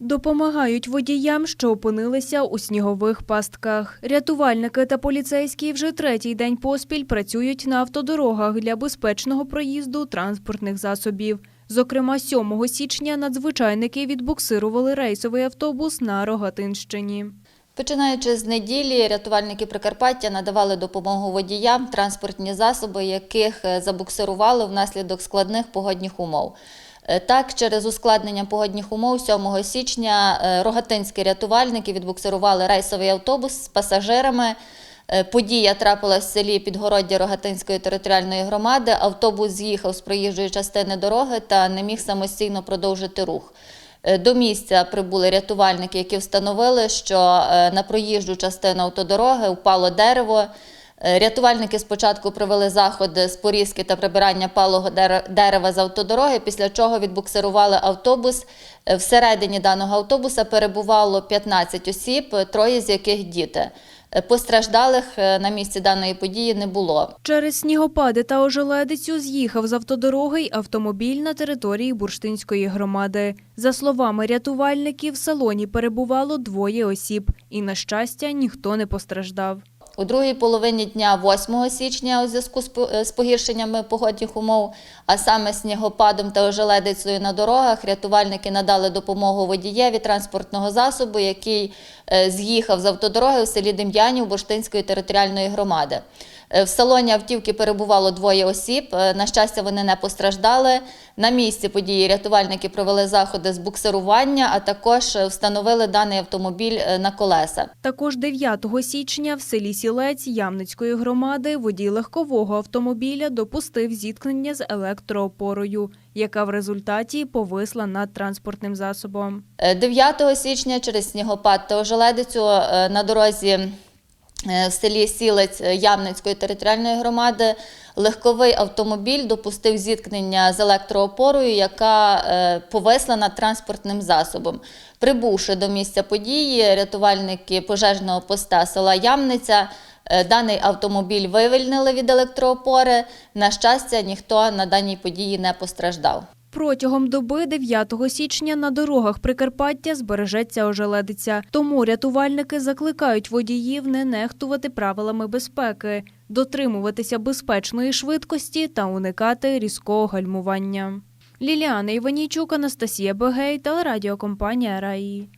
Допомагають водіям, що опинилися у снігових пастках. Рятувальники та поліцейські вже третій день поспіль працюють на автодорогах для безпечного проїзду транспортних засобів. Зокрема, 7 січня надзвичайники відбуксирували рейсовий автобус на Рогатинщині. Починаючи з неділі, рятувальники Прикарпаття надавали допомогу водіям, транспортні засоби, яких е, забуксирували внаслідок складних погодних умов. Е, Так, через ускладнення погодних умов 7 січня е, рогатинські рятувальники відбуксирували рейсовий автобус з пасажирами. Подія трапилась в селі Підгороддя Рогатинської територіальної громади. Автобус з'їхав з проїжджої частини дороги та не міг самостійно продовжити рух. Е, До місця прибули рятувальники, які встановили, що е, на проїжджу частину автодороги впало дерево. Е, Рятувальники спочатку провели заходи з порізки та прибирання палого дерева з автодороги, після чого відбуксирували автобус. Всередині даного автобуса перебувало 15 осіб, троє з яких діти. Е, Постраждалих е, на місці даної події не було. Через снігопади та ожеледицю з'їхав з автодороги й автомобіль на території Бурштинської громади. За словами рятувальників, в салоні перебувало двоє осіб, і, на щастя, ніхто не постраждав. У другій половині дня 8 січня у зв'язку з е, погіршеннями погодних умов, а саме снігопадом та ожеледицею на дорогах, рятувальники надали допомогу водієві транспортного засобу, який е, з'їхав з автодороги у селі Дем'янів Бурштинської територіальної громади. Е, В салоні автівки перебувало двоє осіб. Е, На щастя, вони не постраждали. На місці події рятувальники провели заходи з буксирування, а також е, встановили даний автомобіль на колеса. Також 9 січня в селі Сілець Ямницької громади водій легкового автомобіля допустив зіткнення з електроопорою, яка в результаті повисла над транспортним засобом. Е, 9 січня через снігопад та ожеледицю на дорозі в селі Сілець е, Ямницької територіальної громади легковий автомобіль допустив зіткнення з електроопорою, яка е, повисла над транспортним засобом. Прибувши до місця події, рятувальники пожежного поста села Ямниця е, даний автомобіль вивільнили від електроопори. На щастя, ніхто на даній події не постраждав. Протягом доби 9 січня на дорогах Прикарпаття збережеться ожеледиця. Тому рятувальники закликають водіїв не нехтувати правилами безпеки, дотримуватися безпечної швидкості та уникати різкого гальмування. Ліліана Іванійчук, Анастасія Бегей, телерадіокомпанія Раї.